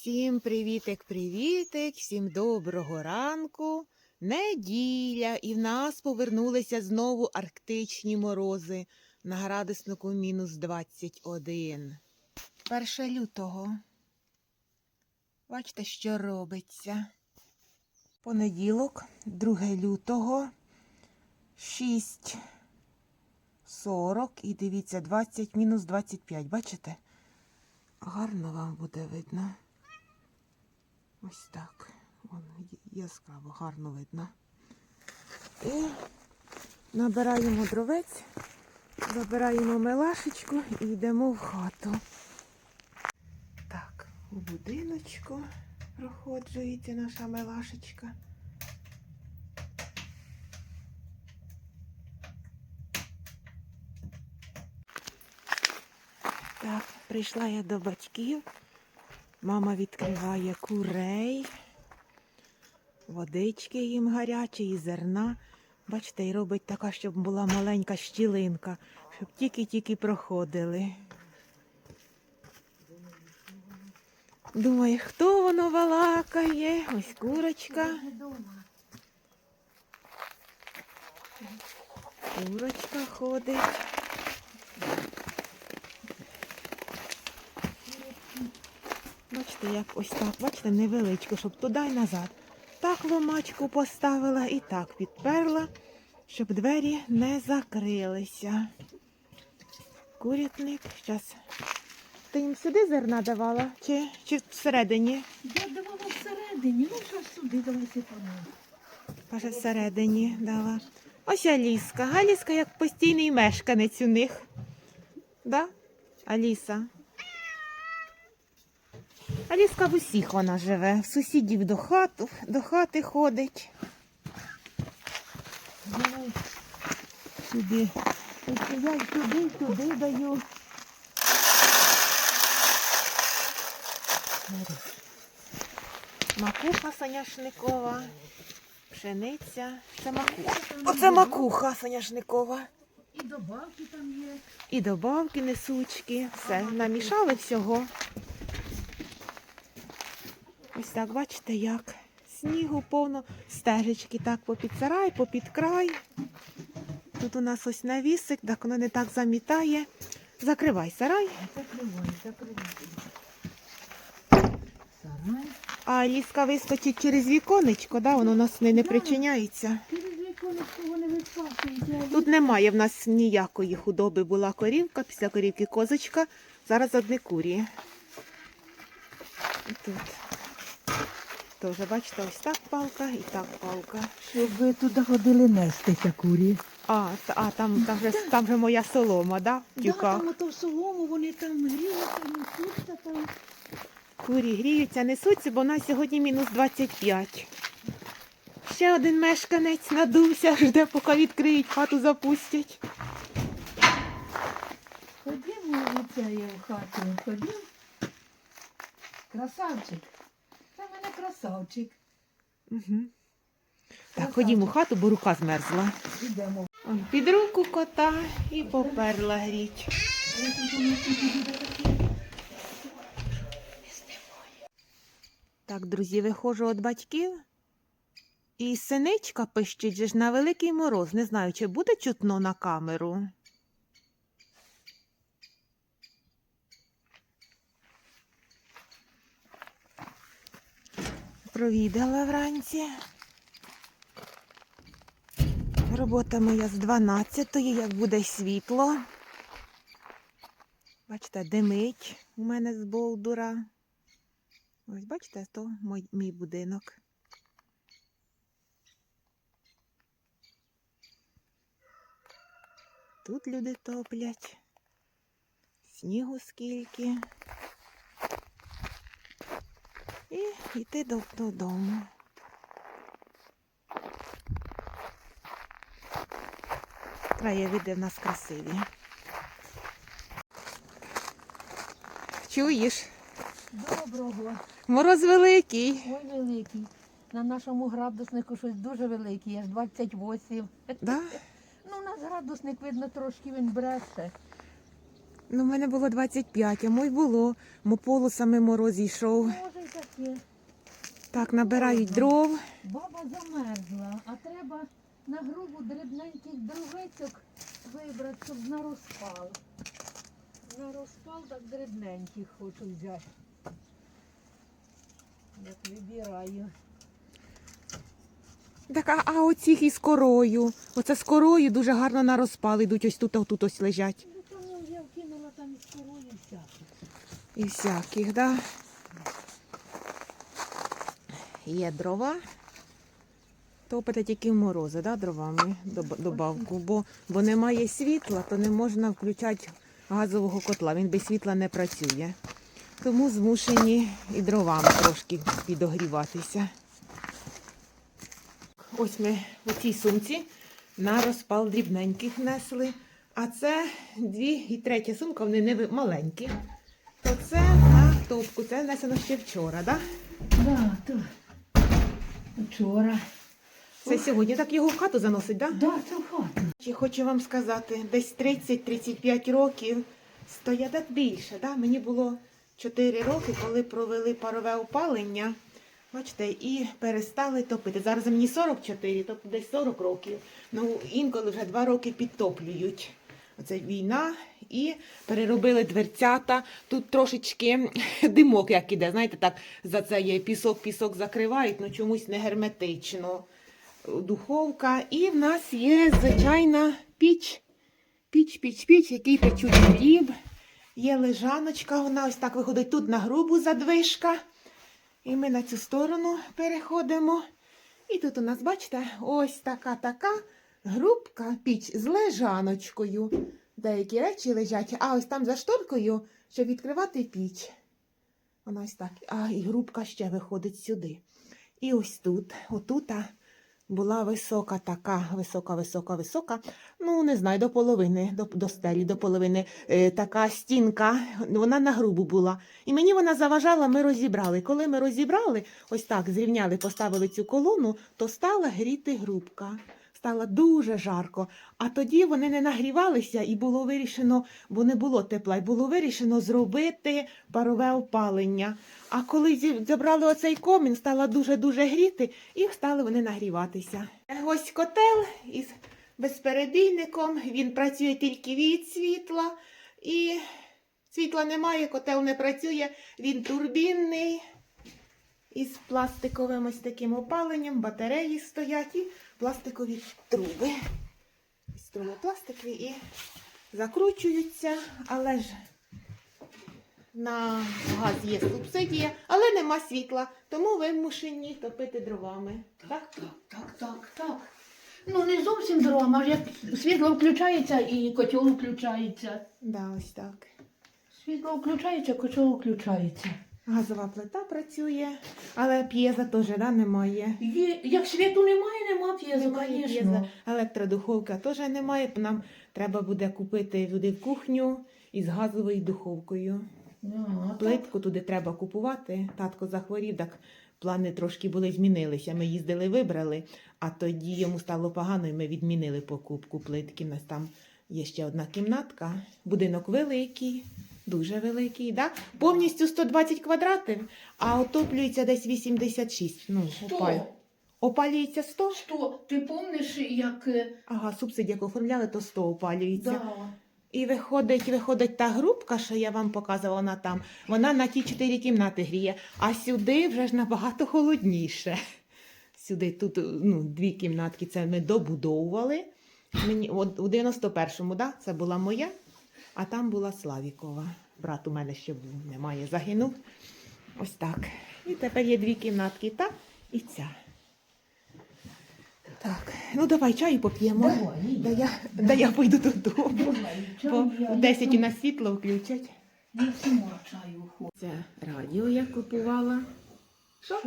Всім привітик-привітик, всім доброго ранку. Неділя, і в нас повернулися знову арктичні морози на градуснику мінус 21. 1 лютого. Бачите, що робиться. Понеділок, 2 лютого, 6.40 і дивіться, 20 мінус 25. Бачите? Гарно вам буде видно. Ось так. Вон яскраво, гарно видно. І набираємо дровець, забираємо мелашечку і йдемо в хату. Так, у будиночку проходжується наша мелашечка. Так, прийшла я до батьків. Мама відкриває курей, водички їм гарячі зерна. Бачите, і робить така, щоб була маленька щілинка, щоб тільки-тільки проходили. Думає, хто воно балакає? Ось курочка. Курочка ходить. Бачите, як ось так, бачите, невеличко, щоб туди й назад. Так ломачку поставила і так підперла, щоб двері не закрилися. Курятник. Зараз. Ти їм сюди зерна давала? Чи, чи всередині? Я давала всередині, ну що ж сюди, давайте. Каже, всередині дала. Ось Аліска. Аліска як постійний мешканець у них. Да? Аліса. Аліска в усіх вона живе. В сусідів до хату, до хати ходить. Давай сюди. Ось Я й туди, туди даю. Макуха соняшникова. Пшениця. Це макуха. Оце макуха соняшникова. І добавки там є. І добавки несучки. Все, намішали всього. Ось так, бачите, як. Снігу повно, стежечки так попід сарай, попід край. Тут у нас ось навісик, так воно не так замітає. Закривай сарай. Закривай, закривай. Сарай. А ліска вискочить через віконечко, да? воно у нас не, не причиняється. Тут немає в нас ніякої худоби. Була корівка, після корівки козочка. Зараз одне курі. Тут. Теж, бачите, ось так палка і так палка. Щоб ви туди ходили нестися курі. А, та- а там, там, вже, там вже моя солома, да? В Да, тюках. там ото в солому, вони там гріються, несуться там. Курі гріються, несуться, бо у нас сьогодні мінус 25. Ще один мешканець надувся, жде, поки відкриють, хату запустять. Ходімо у в хату, ходім. Красавчик. Красавчик. Угу. Так, ходімо в хату, бо рука змерзла. Ідемо. Он під руку кота і поперла гріть. Так, друзі, виходжу від батьків. І синичка пищить же ж на великий мороз. Не знаю, чи буде чутно на камеру. Провідала вранці. Робота моя з 12-ї, як буде світло. Бачите, димить у мене з болдура. Ось бачите, то мій, мій будинок. Тут люди топлять. Снігу скільки. І йти до- додому. Краєвиди в нас красиві. Чуєш? Доброго. Мороз великий. Ой, великий. На нашому градуснику щось дуже велике, аж 28. Да? Ну, у нас градусник, видно, трошки він бреше. Ну, в мене було 25, а мой було. Мо полосами мороз йшов. Може й таке. Так, набирають дров. Баба замерзла, а треба на грубу дрібненьких дровицьок вибрати, щоб на розпал. На розпал так дрібненьких хочу взяти. Як вибираю. Так, а, а оцих із корою. Оце з корою дуже гарно на розпал ідуть. Ось тут, отут ось лежать. Ну тому я вкинула там із корою всяких. І всяких, да? Є дрова. Топите тільки в морози, да, дровами доб- добавку. Бо, бо немає світла, то не можна включати газового котла. Він без світла не працює. Тому змушені і дровами трошки підогріватися. Ось ми у цій сумці на розпал дрібненьких несли. А це дві і третя сумка, вони не маленькі. То це на топку, це несено ще вчора, так? Да? Да, то вчора. Це сьогодні так його в хату заносить, так? Да? Да, це в хату. Чи хочу вам сказати, десь 30-35 років стоять більше. Да? Мені було 4 роки, коли провели парове опалення. Бачите, і перестали топити. Зараз мені 44, тобто десь 40 років. Ну, інколи вже 2 роки підтоплюють. Оце війна. І переробили дверцята. Тут трошечки димок, як іде. Знаєте, так за це є пісок, пісок закривають, ну чомусь не герметично духовка. І в нас є звичайна піч. Піч, піч, піч, який печуть хліб. Є лежаночка, вона ось так виходить тут на грубу задвижка. І ми на цю сторону переходимо. І тут у нас, бачите, ось така така грубка піч з лежаночкою. Деякі речі лежать, а ось там за шторкою, щоб відкривати піч. Вона ось так. А і грубка ще виходить сюди. І ось тут, отута була висока така, висока, висока, висока. Ну, не знаю, до половини, до, до стелі, до половини. Е, така стінка, вона на грубу була. І мені вона заважала, ми розібрали. Коли ми розібрали, ось так зрівняли, поставили цю колону, то стала гріти грубка. Стало дуже жарко. А тоді вони не нагрівалися, і було вирішено, бо не було тепла, і було вирішено зробити парове опалення. А коли забрали оцей комін, стало дуже-дуже гріти, і стали вони нагріватися. Ось котел із безперебійником, він працює тільки від світла, і світла немає, котел не працює, він турбінний. Із пластиковим ось таким опаленням, батареї стоять і пластикові труби. Ось труби пластикові і закручуються, але ж на газ є субсидія, але нема світла, тому вимушені топити дровами. Так? Так, так, так, так. Ну не зовсім драма, ж як світло включається і котел включається. Да, ось так. Світло включається, котел включається. Газова плита працює, але п'єза теж да, немає. Є, як світу немає, нема п'єзу, Немає звісно. п'єза. Електродуховка теж немає. Нам треба буде купити туди в кухню із газовою духовкою. Да, так. Плитку туди треба купувати. Татко захворів, так плани трошки були змінилися. Ми їздили, вибрали, а тоді йому стало погано, і ми відмінили покупку плитки. У нас там є ще одна кімнатка, будинок великий. Дуже великий, да? повністю 120 квадратів, а отоплюється десь 86. Ну, Сто. опаль... Опалюється 100? Що, ти помниш, як... е, Ага, субсидії, як оформляли, то 100 опалюється. Да. І виходить, виходить та грубка, що я вам показувала вона там, вона на ті чотири кімнати гріє, а сюди вже ж набагато холодніше. Сюди тут ну, дві кімнатки, це ми добудовували. Мені, от, у 91-му, да, це була моя, а там була Славікова. Брат у мене ще був, немає, загинув. Ось так. І тепер є дві кімнатки, та і ця. Так, ну давай чаю поп'ємо. Да я, да я пойду додому. Бо в 10 у нас світло включать. Це радіо я купувала. Що?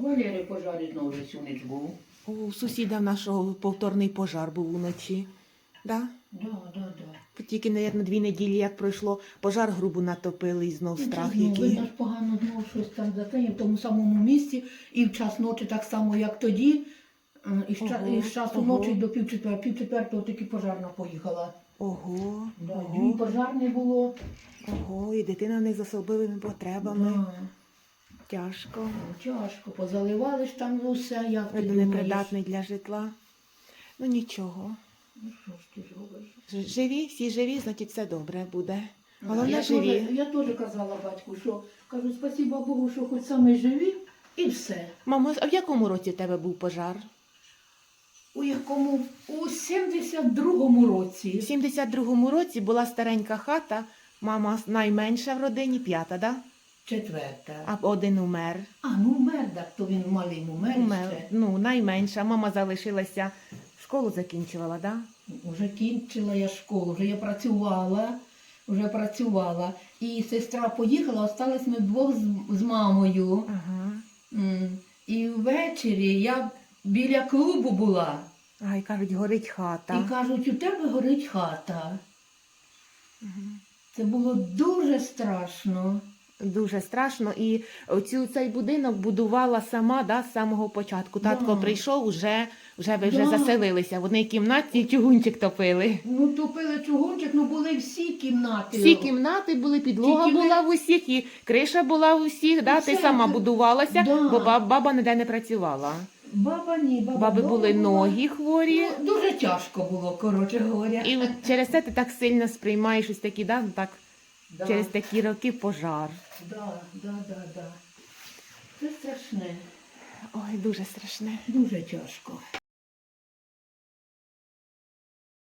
Валерій пожарить знову сюниць був. У сусіда нашого повторний пожар був уночі. Да? Да, да, да. Тільки, мабуть, дві неділі, як пройшло, пожар грубу натопили і знов страх Ну, який. ж погано знову щось там затеє в тому самому місці, і в час ночі так само, як тоді. І з, ча- Ого, і з часу ого. ночі до пів четвер, пів четвертого тільки пожарна поїхала. Ого, Да, і ого, пожар не було. ого, і дитина в них з особливими потребами. Да. Тяжко. Тяжко, позаливали ж там усе, як ти думаєш? непридатний для житла. Ну нічого. Ну що ж ти зробиш? Живі, всі живі, значить все добре буде. Головне я живі. Теж, я теж казала батьку, що кажу, спасіба Богу, що хоч саме живі, і все. Мамо, а в якому році в тебе був пожар? У якому? У 72-му У році. 72-му році була старенька хата, мама найменша в родині, п'ята, да? Четверта. а один умер. А, ну умер, так, то він малим умер, Умер. ще. Ну, найменша. Мама залишилася, школу закінчувала, да? Уже кінчила я школу, вже я працювала, вже працювала. І сестра поїхала, остались ми вдвох з, з мамою. Ага. М, І ввечері я біля клубу була. Ай, кажуть, горить хата. І кажуть, у тебе горить хата. Мгм. Це було дуже страшно. Дуже страшно. І оцю, цей будинок будувала сама да, з самого початку. Татко Да. прийшов, вже, вже ви вже Да. заселилися. В одній кімнаті чугунчик топили. Ну, топили чугунчик, ну були всі кімнати. Всі кімнати були, підлога Тільки була в усіх, і криша була в усіх. Да? Ти сама це- будувалася, Да. бо баб- баба ніде не працювала. Баба ні, баба Баби були була. ноги хворі. Ну, дуже тяжко було, коротше говоря. І через це ти так сильно сприймаєш ось такі, да? ну, так, да. через такі роки пожар. Да, да, да, да. Це страшне, Ой, дуже страшне. дуже тяжко.